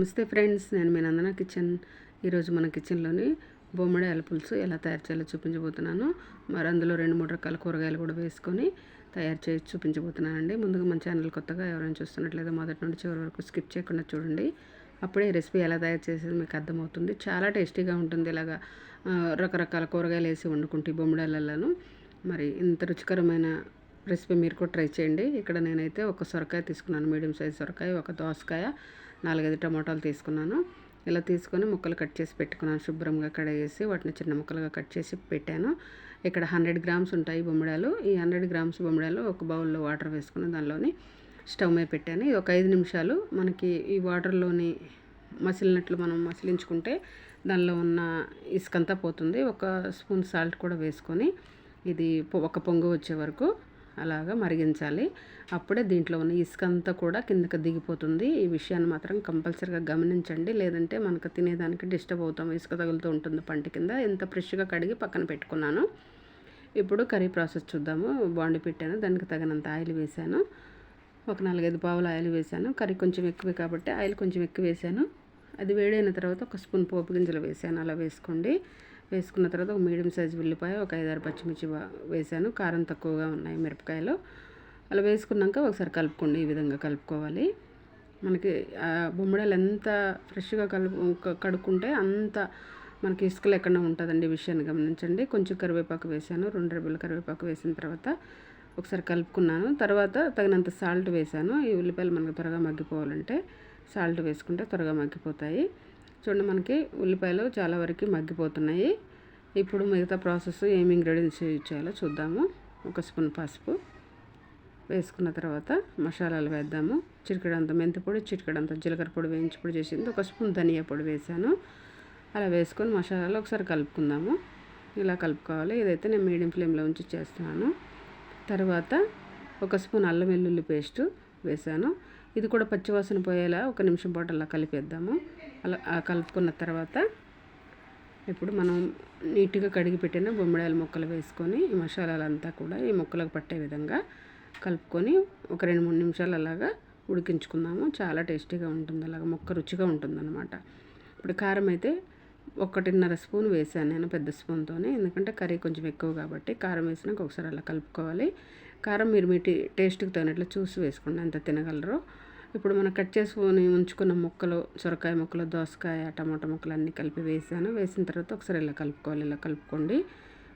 నమస్తే ఫ్రెండ్స్ నేను మీ నందన కిచెన్. ఈరోజు మన కిచెన్లోని బొమ్మడి పులుసు ఎలా తయారు చేయాలో చూపించబోతున్నాను. మరి అందులో రెండు మూడు రకాల కూరగాయలు కూడా వేసుకొని తయారు చేసి చూపించబోతున్నానండి. ముందుగా మన ఛానల్ కొత్తగా ఎవరైనా చూస్తున్నట్లయితే మొదటి నుండి చివరి వరకు స్కిప్ చేయకుండా చూడండి. అప్పుడే రెసిపీ ఎలా తయారు చేసేది మీకు అర్థమవుతుంది. చాలా టేస్టీగా ఉంటుంది ఇలాగా రకరకాల కూరగాయలు వేసి వండుకుంటే ఈ బొమ్మడాలను మరి ఇంత రుచికరమైన రెసిపీ మీరు కూడా ట్రై చేయండి. ఇక్కడ నేనైతే ఒక సొరకాయ తీసుకున్నాను మీడియం సైజ్ సొరకాయ ఒక దోసకాయ నాలుగైదు టమాటాలు తీసుకున్నాను. ఇలా తీసుకొని ముక్కలు కట్ చేసి పెట్టుకున్నాను. శుభ్రంగా కడగేసి వాటిని చిన్న ముక్కలుగా కట్ చేసి పెట్టాను. ఇక్కడ హండ్రెడ్ గ్రామ్స్ ఉంటాయి బొమ్మిడాలు. ఈ హండ్రెడ్ గ్రామ్స్ బొమ్మిడాలు ఒక బౌల్లో వాటర్ వేసుకుని దానిలోని స్టవ్ మీద పెట్టాను. ఇది ఒక ఐదు నిమిషాలు. మనకి ఈ వాటర్లోని మసిలినట్లు మనం మసిలించుకుంటే దానిలో ఉన్న ఇసుకంతా పోతుంది. ఒక స్పూన్ సాల్ట్ కూడా వేసుకొని ఇది పొ- ఒక పొంగు వచ్చే వరకు అలాగా మరిగించాలి. అప్పుడే దీంట్లో ఉన్న ఇసుక అంతా కూడా కిందకి దిగిపోతుంది. ఈ విషయాన్ని మాత్రం కంపల్సరీగా గమనించండి. లేదంటే మనకు తినేదానికి డిస్టర్బ్ అవుతాం. ఇసుక తగులుతూ ఉంటుంది పంట కింద. ఎంత ఫ్రెష్గా కడిగి పక్కన పెట్టుకున్నాను. ఇప్పుడు కర్రీ ప్రాసెస్ చూద్దాము. బాండి పెట్టాను. దానికి తగినంత ఆయిల్ వేసాను ఒక నాలుగైదు పావులు ఆయిల్ వేసాను కర్రీ కొంచెం ఎక్కువే కాబట్టి ఆయిల్ కొంచెం ఎక్కువ వేసాను అది వేడైన తర్వాత ఒక స్పూన్ పోపు గింజలు వేసాను అలా వేసుకోండి. వేసుకున్న తర్వాత ఒక మీడియం సైజ్ ఉల్లిపాయ ఒక ఐదారు పచ్చిమిర్చి వేసాను. కారం తక్కువగా ఉన్నాయి మిరపకాయలు. అలా వేసుకున్నాక ఒకసారి కలుపుకోండి. ఈ విధంగా కలుపుకోవాలి. మనకి బొమ్మడాలు ఎంత ఫ్రెష్గా కలుపు కడుక్కుంటే అంత మనకి ఇసుక లేకుండా ఉంటుందండి విషయాన్ని గమనించండి. కొంచెం కరివేపాకు వేసాను. రెండు రెబ్బల కరివేపాకు వేసిన తర్వాత ఒకసారి కలుపుకున్నాను. తర్వాత తగినంత సాల్ట్ వేసాను. ఈ ఉల్లిపాయలు మనకు త్వరగా మగ్గిపోవాలంటే సాల్ట్ వేసుకుంటే త్వరగా మగ్గిపోతాయి. చూడండి మనకి ఉల్లిపాయలు చాలా వరకు మగ్గిపోతున్నాయి. ఇప్పుడు మిగతా ప్రాసెస్ ఏమి ఇంగ్రీడియంట్స్ చేయాలో చూద్దాము. ఒక స్పూన్ పసుపు వేసుకున్న తర్వాత మసాలాలు వేద్దాము. చిటికడంత మెంతి పొడి చిటికడంత జీలకర్ర పొడి వేయించి పొడి చేసింది. ఒక స్పూన్ ధనియా పొడి వేసాను. అలా వేసుకొని మసాలాలు ఒకసారి కలుపుకుందాము. ఇలా కలుపుకోవాలి. ఇదైతే నేను మీడియం ఫ్లేమ్లో ఉంచి చేస్తున్నాను. తర్వాత ఒక స్పూన్ అల్లం వెల్లుల్లి పేస్టు వేసాను. ఇది కూడా పచ్చివాసన పోయేలా ఒక నిమిషం పాటు అలా కలిపేద్దాము. అలా కలుపుకున్న తర్వాత ఇప్పుడు మనం నీట్గా కడిగి పెట్టిన బొమ్మిడాయల ముక్కలు వేసుకొని ఈ మసాలాలంతా కూడా ఈ ముక్కలకు పట్టే విధంగా కలుపుకొని ఒక రెండు మూడు నిమిషాలు అలాగా ఉడికించుకుందాము. చాలా టేస్టీగా ఉంటుంది. అలాగా ముక్క రుచిగా ఉంటుందన్నమాట. ఇప్పుడు కారం అయితే ఒకటిన్నర స్పూన్ వేసాను నేను పెద్ద స్పూన్తోనే. ఎందుకంటే కర్రీ కొంచెం ఎక్కువ కాబట్టి కారం వేసినాక ఒకసారి అలా కలుపుకోవాలి. కారం మీరు మీ టేస్ట్కి తగినట్లు చూసి వేసుకోండి. ఎంత తినగలరో ఇప్పుడు మనం కట్ చేసుకొని ఉంచుకున్న ముక్కలు సొరకాయ ముక్కలు దోసకాయ టమాటా ముక్కలు అన్నీ కలిపి వేసాను. వేసిన తర్వాత ఒకసారి ఇలా కలుపుకోవాలి. ఇలా కలుపుకోండి.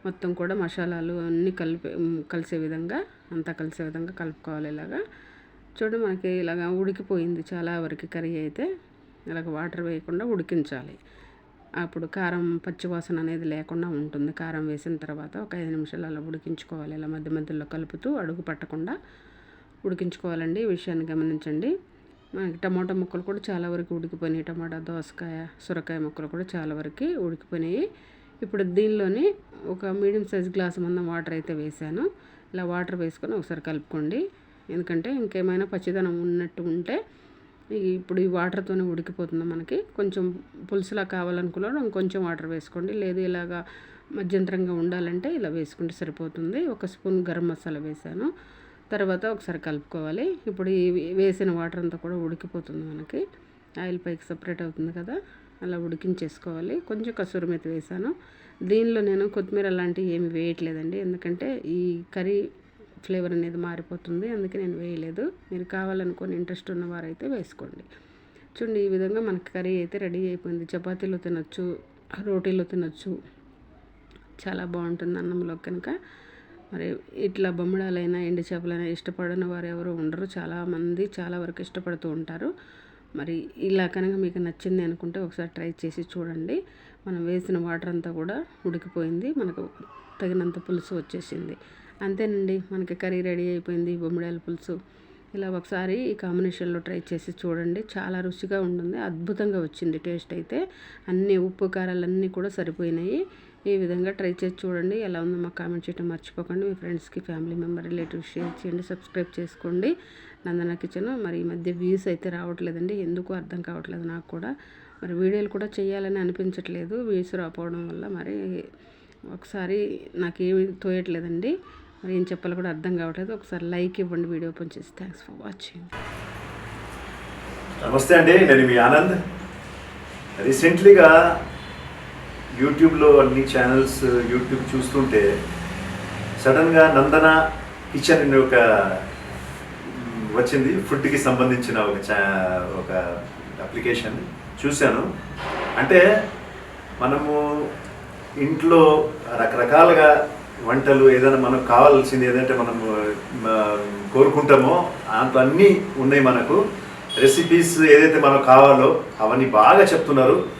మొత్తం కూడా మసాలాలు అన్నీ కలిపి కలిసే విధంగా అంతా కలిసే విధంగా కలుపుకోవాలి ఇలాగా. చూడండి మనకి ఇలాగ ఉడికిపోయింది. చాలా వరకు కర్రీ అయితే ఇలాగ వాటర్ వేయకుండా ఉడికించాలి. అప్పుడు కారం పచ్చివాసన అనేది లేకుండా ఉంటుంది. కారం వేసిన తర్వాత ఒక ఐదు నిమిషాలు అలా ఉడికించుకోవాలి. ఇలా మధ్య మధ్యలో కలుపుతూ అడుగు పట్టకుండా ఉడికించుకోవాలండి. ఈ విషయాన్ని గమనించండి. మనకి టమాటా ముక్కలు కూడా చాలా వరకు ఉడికిపోయినాయి. టమాటా దోసకాయ సొరకాయ ముక్కలు కూడా చాలా వరకు ఉడికిపోయినాయి. ఇప్పుడు దీనిలోని ఒక మీడియం సైజ్ గ్లాస్ మందం వాటర్ అయితే వేసాను. ఇలా వాటర్ వేసుకొని ఒకసారి కలుపుకోండి. ఎందుకంటే ఇంకేమైనా పచ్చిదనం ఉన్నట్టు ఉంటే ఇప్పుడు ఈ వాటర్తోనే ఉడికిపోతుంది మనకి. కొంచెం పులుసులా కావాలనుకున్నాడు ఇంకొంచెం వాటర్ వేసుకోండి. లేదు ఇలాగా మధ్యంతరంగా ఉండాలంటే ఇలా వేసుకుంటే సరిపోతుంది. ఒక స్పూన్ గరం మసాలా వేసాను. తర్వాత ఒకసారి కలుపుకోవాలి. ఇప్పుడు ఈ వేసిన వాటర్ అంతా కూడా ఉడికిపోతుంది మనకి. ఆయిల్ పైకి సపరేట్ అవుతుంది కదా అలా ఉడికించేసుకోవాలి. కొంచెం కసూరి మెతి వేసాను. దీనిలో నేను కొత్తిమీర అలాంటివి ఏమి వేయట్లేదండి. ఎందుకంటే ఈ కర్రీ ఫ్లేవర్ అనేది మారిపోతుంది. అందుకే నేను వేయలేదు. మీరు కావాలనుకుని ఇంట్రెస్ట్ ఉన్నవారైతే వేసుకోండి. చూడండి ఈ విధంగా మనకి కర్రీ అయితే రెడీ అయిపోయింది. చపాతీలో తినొచ్చు రోటీలో తినొచ్చు. చాలా బాగుంటుంది అన్నంలో కనుక. మరి ఇట్లా బొమ్మడాలైనా ఎండు చేపలైనా ఇష్టపడని వారు ఎవరు ఉండరు. చాలామంది చాలా వరకు ఇష్టపడుతూ ఉంటారు. మరి ఇలా కనుక మీకు నచ్చింది అనుకుంటే ఒకసారి ట్రై చేసి చూడండి. మనం వేసిన వాటర్ అంతా కూడా ఉడికిపోయింది. మనకు తగినంత పులుసు వచ్చేసింది. అంతేనండి మనకి కర్రీ రెడీ అయిపోయింది బొమ్మిడాయల పులుసు. ఇలా ఒకసారి ఈ కాంబినేషన్లో ట్రై చేసి చూడండి. చాలా రుచిగా ఉంటుంది. అద్భుతంగా వచ్చింది టేస్ట్ అయితే. అన్ని ఉప్పు కారాలు అన్నీ కూడా సరిపోయినాయి. ఈ విధంగా ట్రై చేసి చూడండి. ఎలా ఉందో మాకు కామెంట్ చేయడం మర్చిపోకండి. మీ ఫ్రెండ్స్కి ఫ్యామిలీ మెంబర్ రిలేటివ్స్ షేర్ చేయండి సబ్స్క్రైబ్ చేసుకోండి. నందన కిచెన్ మరి ఈ మధ్య వ్యూస్ అయితే రావట్లేదండి. ఎందుకు అర్థం కావట్లేదు నాకు కూడా. మరి వీడియోలు కూడా చేయాలని అనిపించట్లేదు. వ్యూస్ రాకపోవడం వల్ల మరి ఒకసారి నాకేమి తోయట్లేదండి. మరి ఏం చెప్పాలో కూడా అర్థం కావట్లేదు. ఒకసారి లైక్ ఇవ్వండి. వీడియో ఓపెన్ చేసి థ్యాంక్స్ ఫర్ వాచింగ్. నమస్తే అండి. నేను మీ ఆనంద్. రీసెంట్లీగా యూట్యూబ్లో అన్ని ఛానల్స్ యూట్యూబ్ చూస్తుంటే సడన్గా నందన కిచెన్ అనే ఒక వచ్చింది. ఫుడ్కి సంబంధించిన ఒక ఛా ఒక అప్లికేషన్ చూశాను. అంటే మనము ఇంట్లో రకరకాలుగా వంటలు ఏదైనా మనకు కావాల్సింది ఏదంటే మనము కోరుకుంటామో దాంట్లో అన్నీ ఉన్నాయి మనకు. రెసిపీస్ ఏదైతే మనకు కావాలో అవన్నీ బాగా చెప్తున్నారు.